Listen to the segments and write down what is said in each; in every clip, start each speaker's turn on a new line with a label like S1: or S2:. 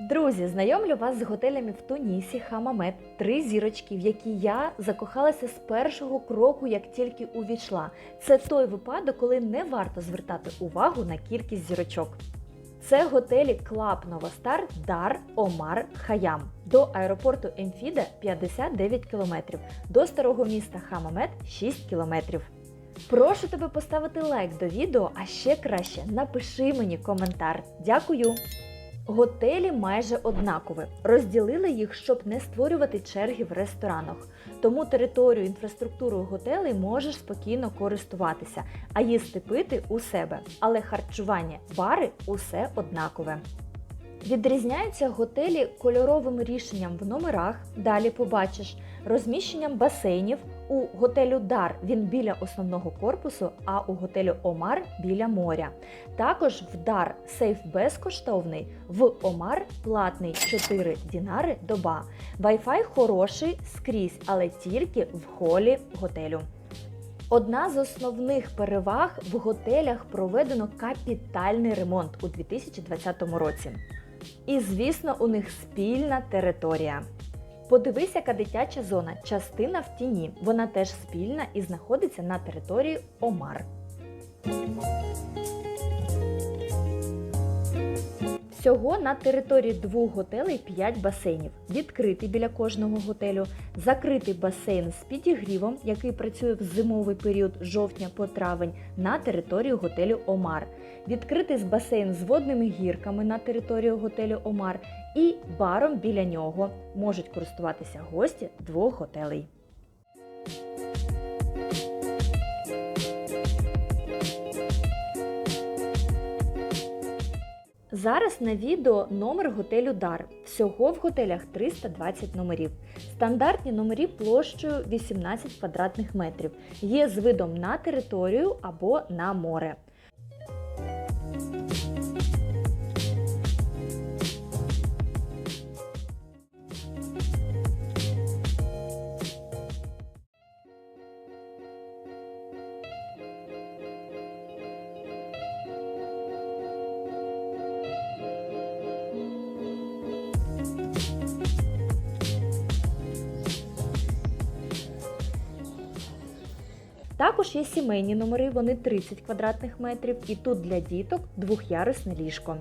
S1: Друзі, знайомлю вас з готелями в Тунісі, Хамамет, три зірочки, в які я закохалася з першого кроку, як тільки увійшла. Це той випадок, коли не варто звертати увагу на кількість зірочок. Це готелі Клаб Новостар Дар Омар Хаям. До аеропорту Емфіда 59 км, до старого міста Хамамет 6 км. Прошу тебе поставити лайк до відео, а ще краще напиши мені коментар. Дякую! Готелі майже однакові. Розділили їх, щоб не створювати черги в ресторанах. Тому територію інфраструктуру готелей можеш спокійно користуватися, а їсти пити у себе. Але харчування, бари усе однакове. Відрізняються готелі кольоровим рішенням в номерах, далі побачиш, розміщенням басейнів. У готелю Дар він біля основного корпусу, а у готелю Омар біля моря. Також в Дар сейф безкоштовний, в Омар платний 4 дінари доба. Wi-Fi хороший скрізь, але тільки в холі готелю. Одна з основних переваг в готелях проведено капітальний ремонт у 2020 році. І, звісно, у них спільна територія. Подивись, яка дитяча зона, частина в тіні. Вона теж спільна і знаходиться на території Омар. Всього на території двох готелей 5 басейнів. Відкритий біля кожного готелю, закритий басейн з підігрівом, який працює в зимовий період жовтня по травень на території готелю Омар. Відкритий басейн з водними гірками на територію готелю Омар і баром біля нього можуть користуватися гості двох готелей. Зараз на відео номер готелю Дар. Всього в готелях 320 номерів. Стандартні номері площею 18 квадратних метрів. Є з видом на територію або на море. Також є сімейні номери, вони 30 квадратних метрів, і тут для діток двох'ярусне ліжко.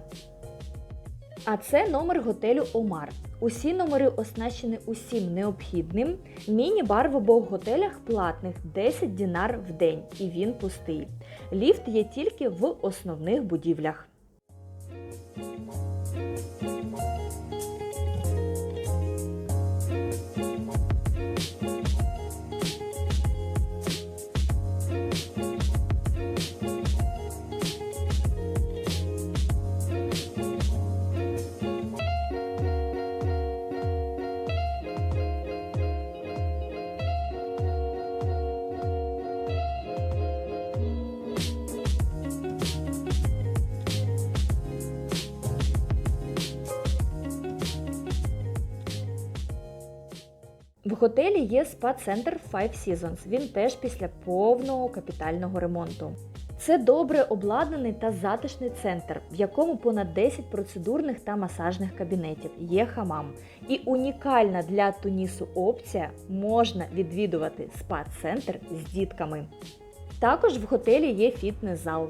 S1: А це номер готелю Омар. Усі номери оснащені усім необхідним. Міні-бар в обох готелях платних 10 дінар в день, і він пустий. Ліфт є тільки в основних будівлях. В готелі є спа-центр Five Seasons. Він теж після повного капітального ремонту. Це добре обладнаний та затишний центр, в якому понад 10 процедурних та масажних кабінетів, є хамам. І унікальна для Тунісу опція можна відвідувати спа-центр з дітками. Також в готелі є фітнес-зал.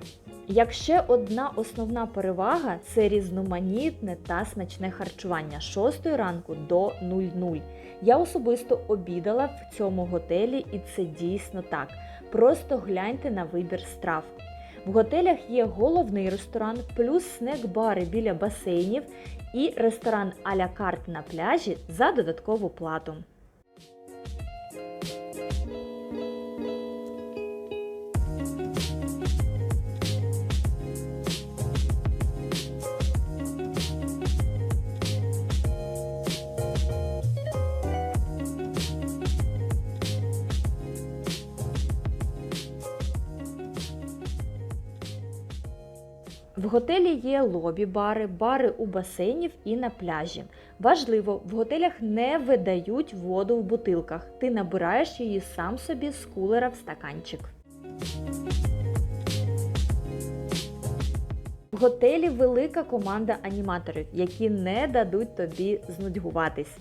S1: Як ще одна основна перевага це різноманітне та смачне харчування з 6 ранку до 00. Я особисто обідала в цьому готелі, і це дійсно так. Просто гляньте на вибір страв. В готелях є головний ресторан, плюс снек-бари біля басейнів і ресторан а-ля карт на пляжі за додаткову плату. В готелі є лобі-бари, бари у басейнів і на пляжі. Важливо, в готелях не видають воду в бутилках. Ти набираєш її сам собі з кулера в стаканчик. В готелі велика команда аніматорів, які не дадуть тобі знудьгуватись.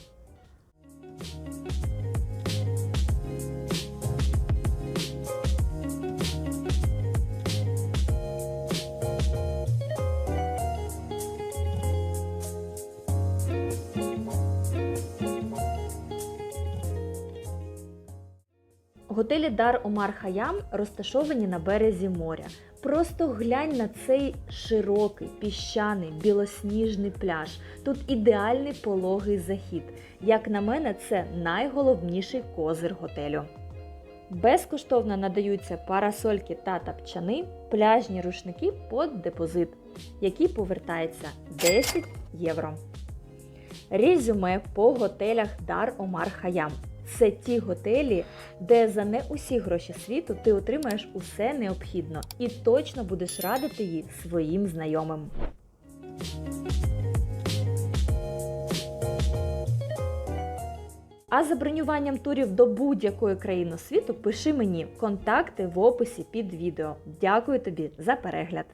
S1: Готелі Дар Омар Хаям розташовані на березі моря. Просто глянь на цей широкий, піщаний, білосніжний пляж. Тут ідеальний пологий захід. Як на мене, це найголовніший козир готелю. Безкоштовно надаються парасольки та тапчани, пляжні рушники під депозит, який повертається 10 євро. Резюме по готелях Дар Омар Хаям. Це ті готелі, де за не усі гроші світу ти отримаєш усе необхідно і точно будеш радити її своїм знайомим. А за бронюванням турів до будь-якої країни світу пиши мені контакти в описі під відео. Дякую тобі за перегляд!